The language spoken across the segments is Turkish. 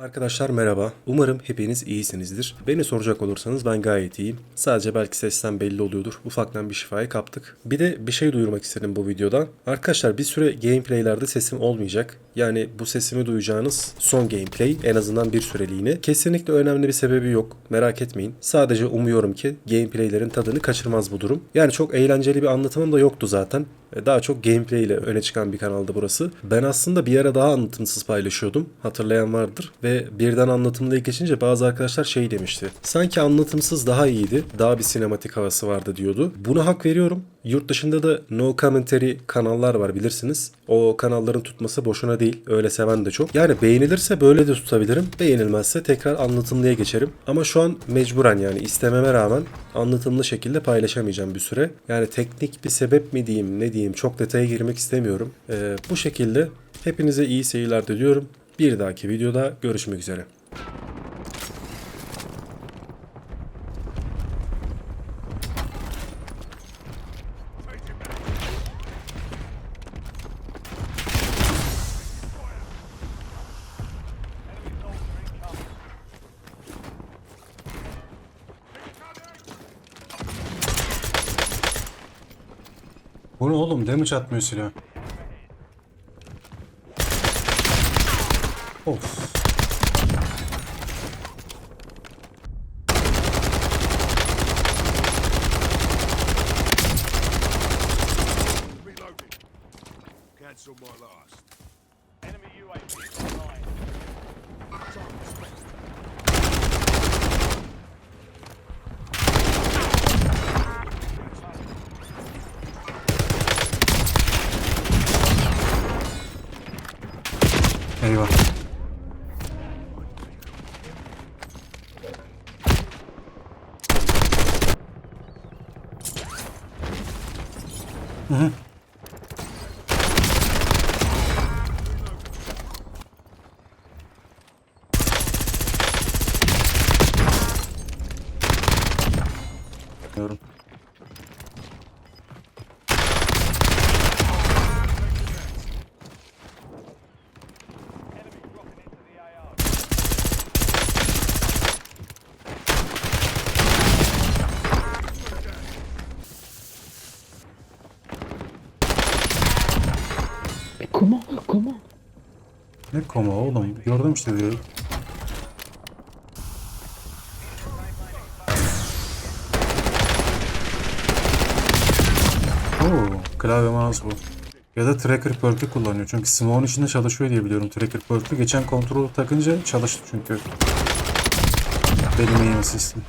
Arkadaşlar merhaba. Umarım hepiniz iyisinizdir. Beni soracak olursanız ben gayet iyiyim. Sadece belki sesten belli oluyordur. Ufaktan bir şifayı kaptık. Bir de bir şey duyurmak istedim bu videoda. Arkadaşlar bir süre gameplaylerde sesim olmayacak. Yani bu sesimi duyacağınız son gameplay en azından bir süreliğine. Kesinlikle önemli bir sebebi yok. Merak etmeyin. Sadece umuyorum ki gameplaylerin tadını kaçırmaz bu durum. Yani çok eğlenceli bir anlatımım da yoktu zaten. E, Daha çok gameplay ile öne çıkan bir kanaldı burası. Ben aslında bir ara daha anlatımsız paylaşıyordum. Hatırlayan vardır. Ve birden anlatımlıya geçince bazı arkadaşlar şey demişti. Sanki anlatımsız daha iyiydi. Daha bir sinematik havası vardı diyordu. Buna hak veriyorum. Yurt dışında da no commentary kanallar var bilirsiniz. O kanalların tutması boşuna değil. Öyle seven de çok. Yani beğenilirse böyle de tutabilirim. Beğenilmezse tekrar anlatımlıya geçerim. Ama şu an mecburen yani istememe rağmen anlatımlı şekilde paylaşamayacağım bir süre. Yani teknik bir sebep mi diyeyim ne diyeyim çok detaya girmek istemiyorum. Ee, bu şekilde hepinize iyi seyirler diliyorum. Bir dahaki videoda görüşmek üzere. Bu oğlum? Damage atmıyor silah. Of. Hı hı. Ne koma oğlum? Gördüm işte diyorum. Oo, klavye mouse bu. Ya da tracker perk'ü kullanıyor. Çünkü Smoke'un içinde çalışıyor diye biliyorum tracker perk'ü. Geçen kontrolü takınca çalıştı çünkü. Benim aim assist'im.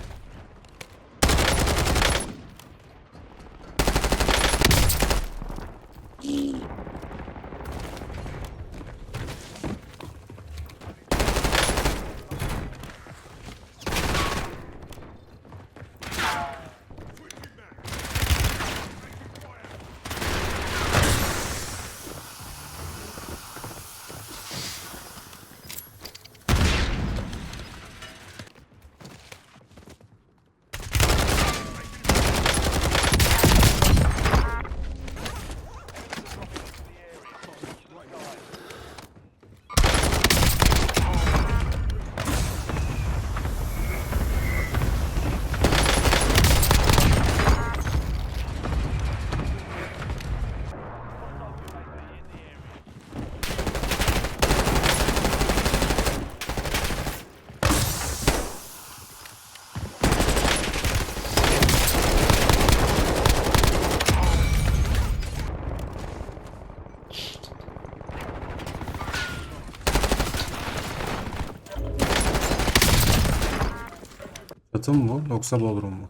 Çatı mı yoksa Bodrum mu?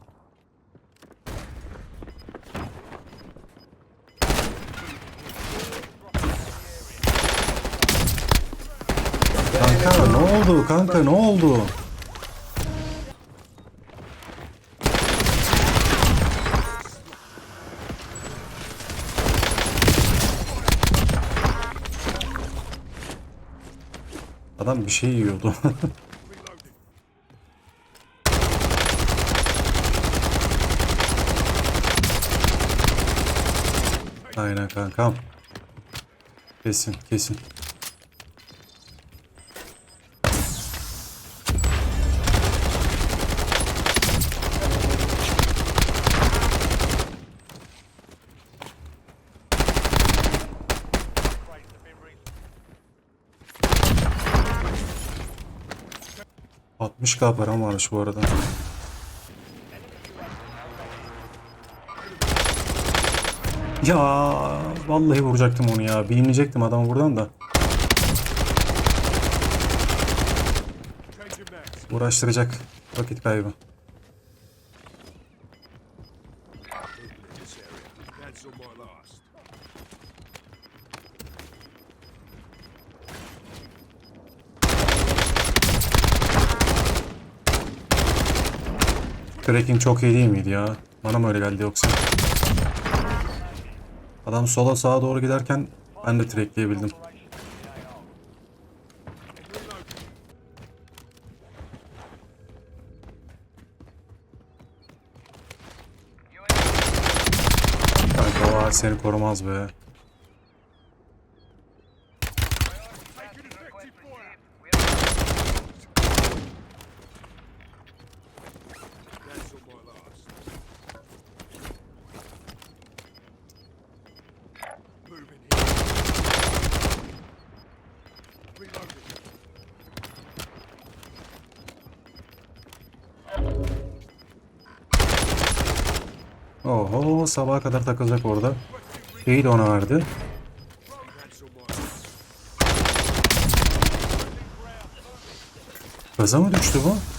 Kanka ne oldu kanka ne oldu? Adam bir şey yiyordu. Aynen kankam. Kesin kesin. Altmış k varmış bu arada. Ya vallahi vuracaktım onu ya. Beamleyecektim adamı buradan da. Uğraştıracak. Vakit kaybı. Tracking çok iyi değil miydi ya? Bana mı öyle geldi yoksa? Adam sola sağa doğru giderken ben de trackleyebildim. Kanka ağaç seni korumaz be. Oho sabaha kadar takılacak orada. Şeyi de ona verdi. Gaza mı düştü bu?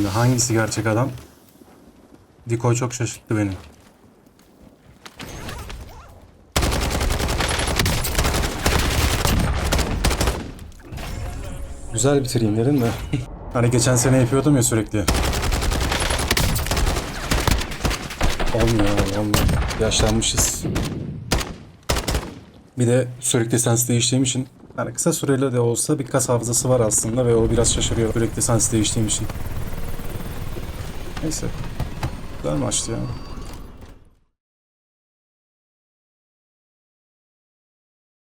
Şimdi hangisi gerçek adam? Diko çok şaşırttı beni. Güzel bitireyim dedim de. hani geçen sene yapıyordum ya sürekli. Olmuyor abi olmuyor. Yaşlanmışız. Bir de sürekli sens değiştiğim için yani kısa süreli de olsa bir kas hafızası var aslında ve o biraz şaşırıyor sürekli sens değiştiğim için. Neyse. Güzel maçtı ya.